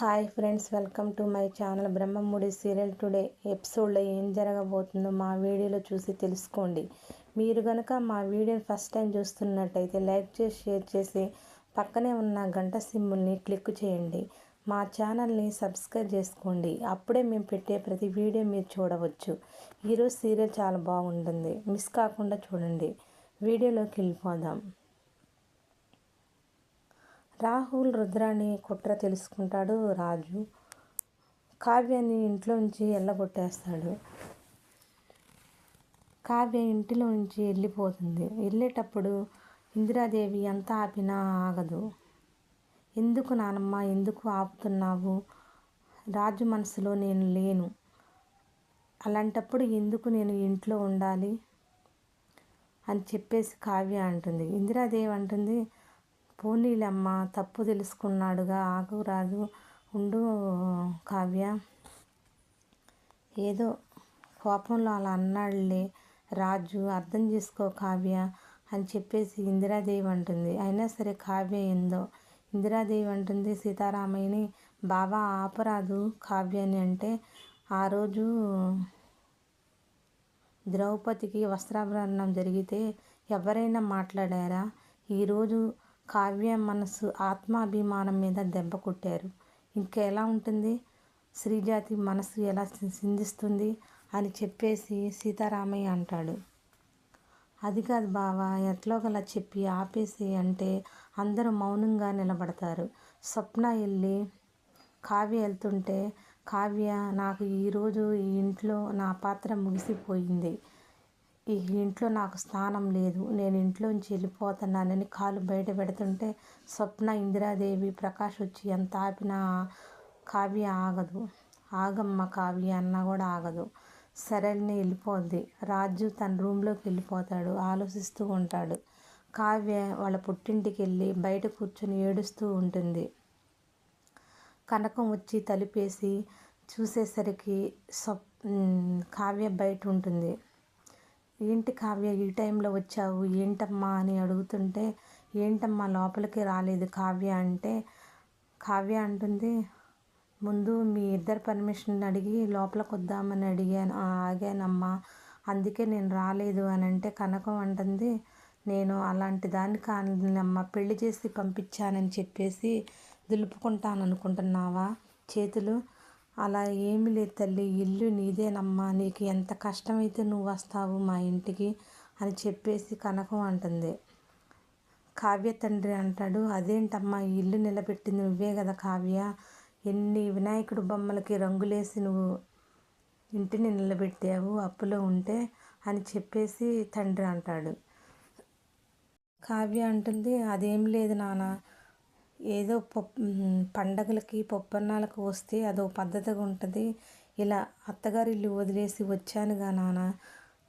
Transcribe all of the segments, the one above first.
Hi friends welcome to my channel Brahmamudi serial today. ఎపిసోడ్లో ఏం జరగబోతుందో మా వీడియోలో చూసి తెలుసుకోండి. మీరు కనుక మా వీడియోని ఫస్ట్ టైం చూస్తున్నట్టయితే లైక్ చేసి షేర్ చేసి పక్కనే ఉన్న గంట సిమ్ముల్ని క్లిక్ చేయండి. మా ఛానల్ని సబ్స్క్రైబ్ చేసుకోండి. అప్పుడే మేము పెట్టే ప్రతి వీడియో మీరు చూడవచ్చు. ఈరోజు సీరియల్ చాలా బాగుంటుంది. మిస్ కాకుండా చూడండి. వీడియోలోకి వెళ్ళిపోదాం. రాహుల్ రుద్రాని కుట్ర తెలుసుకుంటాడు రాజు. కావ్యాన్ని ఇంట్లోంచి ఎల్లగొట్టేస్తాడు కావ్య ఇంటిలో నుంచి వెళ్ళిపోతుంది వెళ్ళేటప్పుడు ఇందిరాదేవి ఎంత ఆపినా ఆగదు. ఎందుకు నానమ్మ ఎందుకు ఆపుతున్నావు? రాజు మనసులో నేను లేను. అలాంటప్పుడు ఎందుకు నేను ఇంట్లో ఉండాలి? అని చెప్పేసి కావ్య అంటుంది. ఇందిరాదేవి అంటుంది పోనీలమ్మ తప్పు తెలుసుకున్నాడుగా ఆగురాదు ఉండు కావ్య. ఏదో కోపంలో అలా అన్నాడులే రాజు అర్థం చేసుకో కావ్య అని చెప్పేసి ఇందిరాదేవి అంటుంది. అయినా సరే కావ్య ఏందో? ఇందిరాదేవి అంటుంది సీతారామయ్యని బాబా ఆపరాదు కావ్యాన్ని అంటే ఆ రోజు ద్రౌపదికి వస్త్రాభరణం జరిగితే ఎవరైనా మాట్లాడారా? ఈరోజు కావ్య మనసు ఆత్మాభిమానం మీద దెబ్బ కొట్టారు. ఇంకా ఎలా ఉంటుంది? శ్రీజాతి మనసు ఎలా సిందిస్తుంది అని చెప్పేసి సీతారామయ్య అంటాడు. అది కాదు బావా ఎట్లోగలా చెప్పి ఆపేసి అంటే అందరూ మౌనంగా నిలబడతారు. స్వప్న వెళ్ళి కావ్య వెళ్తుంటే కావ్య నాకు ఈరోజు ఈ ఇంట్లో నా పాత్ర ముగిసిపోయింది. ఈ ఇంట్లో నాకు స్థానం లేదు. నేను ఇంట్లోంచి వెళ్ళిపోతున్నానని కాలు బయట పెడుతుంటే స్వప్న ఇందిరాదేవి ప్రకాష్ వచ్చి ఎంత ఆపినా కావ్య ఆగదు. ఆగమ్మ కావ్య అన్నా కూడా ఆగదు. సరళిని వెళ్ళిపోద్ది. రాజు తన రూమ్లోకి వెళ్ళిపోతాడు. ఆలోచిస్తూ ఉంటాడు. కావ్య వాళ్ళ పుట్టింటికి వెళ్ళి బయట కూర్చొని ఏడుస్తూ ఉంటుంది. కనకం వచ్చి తలిపేసి చూసేసరికి స్వప్ కావ్య బయట ఉంటుంది. ఏంటి కావ్య ఈ టైంలో వచ్చావు? ఏంటమ్మా అని అడుగుతుంటే ఏంటమ్మా లోపలికి రాలేదు కావ్య? అంటే కావ్య అంటుంది ముందు మీ ఇద్దరు పర్మిషన్ అడిగి లోపలికి వద్దామని అడిగాను. ఆగానమ్మా. అందుకే నేను రాలేదు అని అంటే కనకం అంటుంది నేను అలాంటి దాన్ని కానమ్మా. పెళ్ళి చేసి పంపించానని చెప్పేసి దులుపుకుంటాను అనుకుంటున్నావా చేతులు అలా ఏమి లేదు తల్లి. ఇల్లు నీదేనమ్మా. నీకు ఎంత కష్టమైతే నువ్వు వస్తావు మా ఇంటికి అని చెప్పేసి కనకం అంటుంది. కావ్య తండ్రి అంటాడు అదేంటమ్మా? ఈ ఇల్లు నిలబెట్టింది నువ్వే కదా కావ్య. ఎన్ని వినాయకుడు బొమ్మలకి రంగులేసి నువ్వు ఇంటిని నిలబెట్టావు అప్పులో ఉంటే అని చెప్పేసి తండ్రి అంటాడు. కావ్య అంటుంది అదేం లేదు నాన్న ఏదో పప్పు పండగలకి పప్పన్నాలకు వస్తే అదో పద్ధతిగా ఉంటుంది. ఇలా అత్తగారి ఇల్లు వదిలేసి వచ్చానుగా నాన్న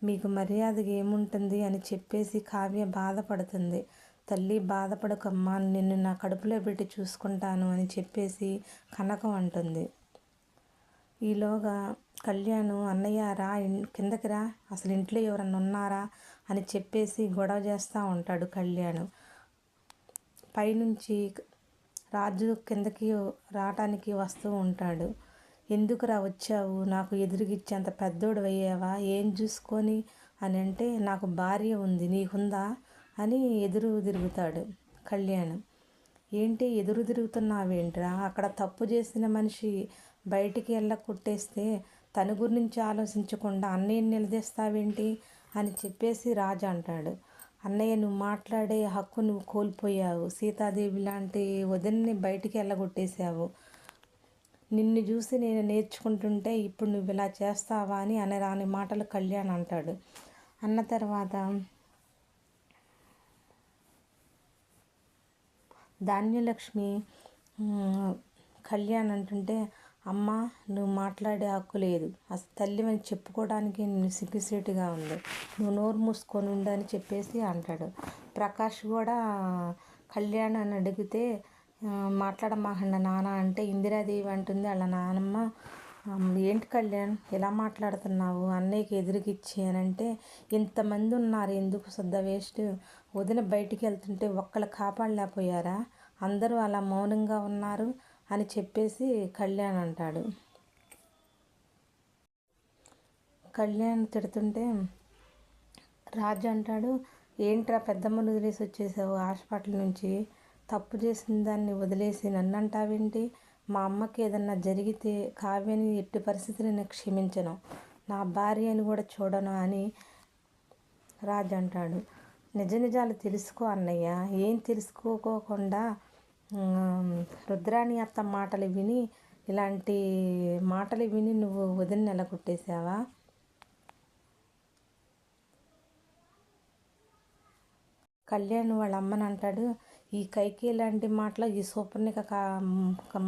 మీకు మర్యాదగా ఏముంటుంది అని చెప్పేసి కావ్య బాధపడుతుంది. తల్లి బాధపడకమ్మా నిన్ను నా కడుపులో పెట్టి చూసుకుంటాను అని చెప్పేసి కనకం అంటుంది. ఈలోగా కళ్యాణ్ అన్నయ్య రా కిందకి రా అసలు ఇంట్లో ఎవరన్నా ఉన్నారా అని చెప్పేసి గొడవ చేస్తూ ఉంటాడు కళ్యాణ్. పైనుంచి రాజు కిందకి రావటానికి వస్తూ ఉంటాడు. ఎందుకురా వచ్చావు? నాకు ఎదురుగిచ్చేంత పెద్దోడు అయ్యావా? ఏం చూసుకొని అని అంటే నాకు భార్య ఉంది నీకుందా? అని ఎదురు తిరుగుతాడు కళ్యాణ్. ఏంటి ఎదురు తిరుగుతున్నావేంట్రా? అక్కడ తప్పు చేసిన మనిషి బయటికి వెళ్ళ కొట్టేస్తే తన గురించి ఆలోచించకుండా అన్నయ్యని నిలదీస్తావేంటి? అని చెప్పేసి రాజు అంటాడు. అన్నయ్య నువ్వు మాట్లాడే హక్కు నువ్వు కోల్పోయావు. సీతాదేవి లాంటి వదిన్ని బయటికి వెళ్ళగొట్టేశావు నిన్ను చూసి నేను నేర్చుకుంటుంటే ఇప్పుడు నువ్వు ఇలా చేస్తావా అని రాని మాటలు కళ్యాణ్ అంటాడు. అన్న తర్వాత ధాన్యలక్ష్మి కళ్యాణ్ అంటుంటే అమ్మ నువ్వు మాట్లాడే హక్కు లేదు. అసలు తల్లివని చెప్పుకోవడానికి నేను సిగ్గుసేటుగా ఉంది. నువ్వు నోరు మూసుకొని ఉండని చెప్పేసి అంటాడు. ప్రకాష్ కూడా కళ్యాణ్ అని అడిగితే మాట్లాడమాకండి నాన్న అంటే ఇందిరాదేవి అంటుంది. వాళ్ళ నానమ్మ ఏంటి కళ్యాణ్ ఎలా మాట్లాడుతున్నావు? అన్నయ్యకి ఎదురుకిచ్చి అని అంటే ఇంతమంది ఉన్నారు ఎందుకు శ్రద్ధ వేస్ట్? వదిన బయటికి వెళ్తుంటే ఒక్కళ్ళు కాపాడలేకపోయారా? అందరూ అలా మౌనంగా ఉన్నారు. అని చెప్పేసి కళ్యాణ్ అంటాడు. కళ్యాణ్ తిడుతుంటే రాజు అంటాడు ఏంట్రా పెద్దమ్మను వదిలేసి వచ్చేసావు హాస్పిటల్ నుంచి తప్పు చేసిన దాన్ని వదిలేసి నన్ను అంటావేంటి మా అమ్మకి ఏదన్నా జరిగితే కావ్యని ఎట్టి పరిస్థితిని నేను క్షమించను. నా భార్య అని కూడా చూడను అని రాజు అంటాడు. నిజ నిజాలు తెలుసుకో అన్నయ్య. ఏం తెలుసుకోకోకుండా రుద్రాణి అత్త మాటలు విని ఇలాంటి మాటలు విని నువ్వు వదిన నెలకొట్టేశావా? కళ్యాణ్ వాళ్ళ అమ్మని అంటాడు ఈ కైకి లాంటి మాటలు ఈ సూపర్నిక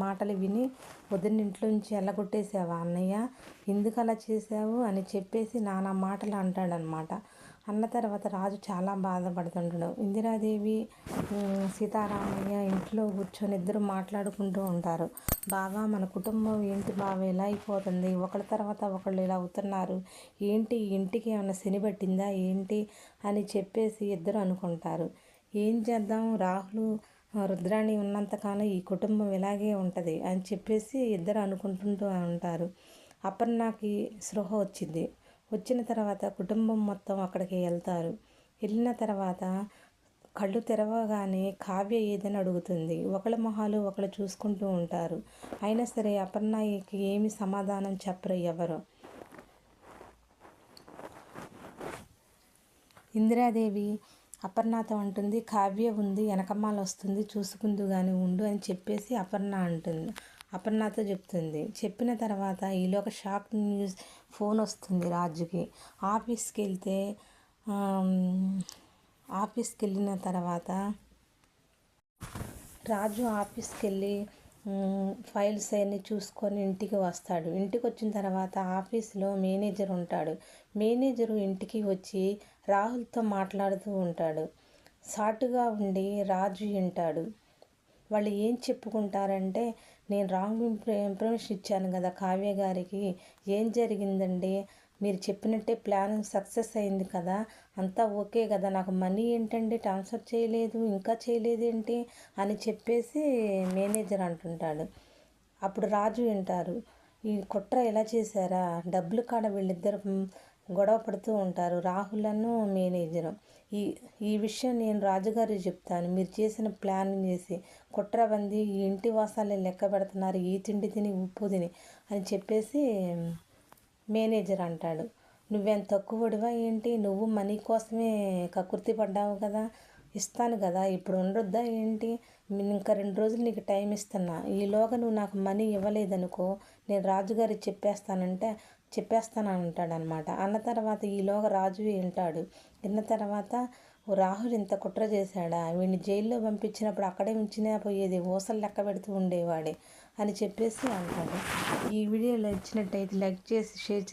మాటలు విని వదిన ఇంట్లో నుంచి ఎల్లగొట్టేసావా అన్నయ్య? ఎందుకు అలా చేసావు అని చెప్పేసి నానా మాటలు అంటాడనమాట అన్న తర్వాత రాజు చాలా బాధపడుతుంటాడు. ఇందిరాదేవి సీతారామయ్య ఇంట్లో కూర్చొని ఇద్దరు మాట్లాడుకుంటూ ఉంటారు. బావా మన కుటుంబం ఏంటి బాగా ఎలా అయిపోతుంది? ఒకళ్ళ తర్వాత ఒకళ్ళు ఇలా అవుతున్నారు. ఏంటి? ఇంటికి ఏమైనా శని పట్టిందా? ఏంటి? అని చెప్పేసి ఇద్దరు అనుకుంటారు. ఏం చేద్దాం? రాహులు రుద్రాణి ఉన్నంతకాలం ఈ కుటుంబం ఇలాగే ఉంటుంది అని చెప్పేసి ఇద్దరు అనుకుంటుంటూ ఉంటారు. అపర్ణకి సృహ వచ్చింది. వచ్చిన తర్వాత కుటుంబం మొత్తం అక్కడికి వెళ్తారు. వెళ్ళిన తర్వాత కళ్ళు తెరవగానే కావ్య ఏదని అడుగుతుంది. ఒకళ్ళ మొహాలు ఒకళ్ళు చూసుకుంటూ ఉంటారు. అయినా సరే అపర్ణకి ఏమి సమాధానం చెప్పరు ఎవరు. ఇందిరాదేవి అపర్ణతో అంటుంది కావ్య ఉంది వెనకమాల వస్తుంది చూసుకుందు కానీ ఉండు అని చెప్పేసి అపర్ణ అంటుంది. అపర్ణతో చెప్తుంది. చెప్పిన తర్వాత ఈలోక షాక్ న్యూస్ ఫోన్ వస్తుంది రాజుకి. ఆఫీస్కి వెళ్తే ఆఫీస్కి వెళ్ళిన తర్వాత రాజు ఆఫీస్కి వెళ్ళి ఫైల్స్ అన్నీ చూసుకొని ఇంటికి వస్తాడు. ఇంటికి వచ్చిన తర్వాత ఆఫీస్లో మేనేజర్ ఉంటాడు. మేనేజరు ఇంటికి వచ్చి రాహుల్తో మాట్లాడుతూ ఉంటాడు. సాటుగా ఉండి రాజు వింటాడు. వాళ్ళు ఏం చెప్పుకుంటారంటే నేను రాంగ్ ఇన్ఫర్మేషన్ ఇచ్చాను కదా కావ్య గారికి. ఏం జరిగిందండి? మీరు చెప్పినట్టే ప్లాన్ సక్సెస్ అయింది కదా. అంతా ఓకే కదా. నాకు మనీ ఏంటండి? ట్రాన్స్ఫర్ చేయలేదు. ఇంకా చేయలేదు ఏంటి? అని చెప్పేసి మేనేజర్ అంటుంటాడు. అప్పుడు రాజు వింటారు. ఈ కుట్ర ఎలా చేశారా? డబ్బులు కాడ వీళ్ళిద్దరు గొడవ పడుతూ ఉంటారు. రాహులను మేనేజరు ఈ ఈ విషయం నేను రాజుగారికి చెప్తాను. మీరు చేసిన ప్లాన్ చేసి కుట్రబంది ఈ ఇంటి వాసాలే లెక్క పెడుతున్నారు. ఈ తిండి తిని ఉప్పు తిని అని చెప్పేసి మేనేజర్ అంటాడు. నువ్వెంత తక్కువడివా ఏంటి? నువ్వు మనీ కోసమే కకృతి పడ్డావు కదా. ఇస్తాను కదా. ఇప్పుడు ఉండొద్దా ఏంటి? ఇంకా రెండు రోజులు నీకు టైం ఇస్తున్నా. ఈలోగా నువ్వు నాకు మనీ ఇవ్వలేదనుకో నేను రాజుగారికి చెప్పేస్తానంటే చెప్పేస్తాను అంటాడనమాట అన్న తర్వాత ఈలోగా రాజు వింటాడు. విన్న తర్వాత ఓ రాహుల్ ఇంత కుట్ర చేశాడా? వీడిని జైల్లో పంపించినప్పుడు అక్కడే ఉంచినా పోయేది ఊసలు లెక్క పెడుతూ ఉండేవాడే అని చెప్పేసి అంటాడు. ఈ వీడియో నచ్చినట్టయితే లైక్ చేసి షేర్ చేసి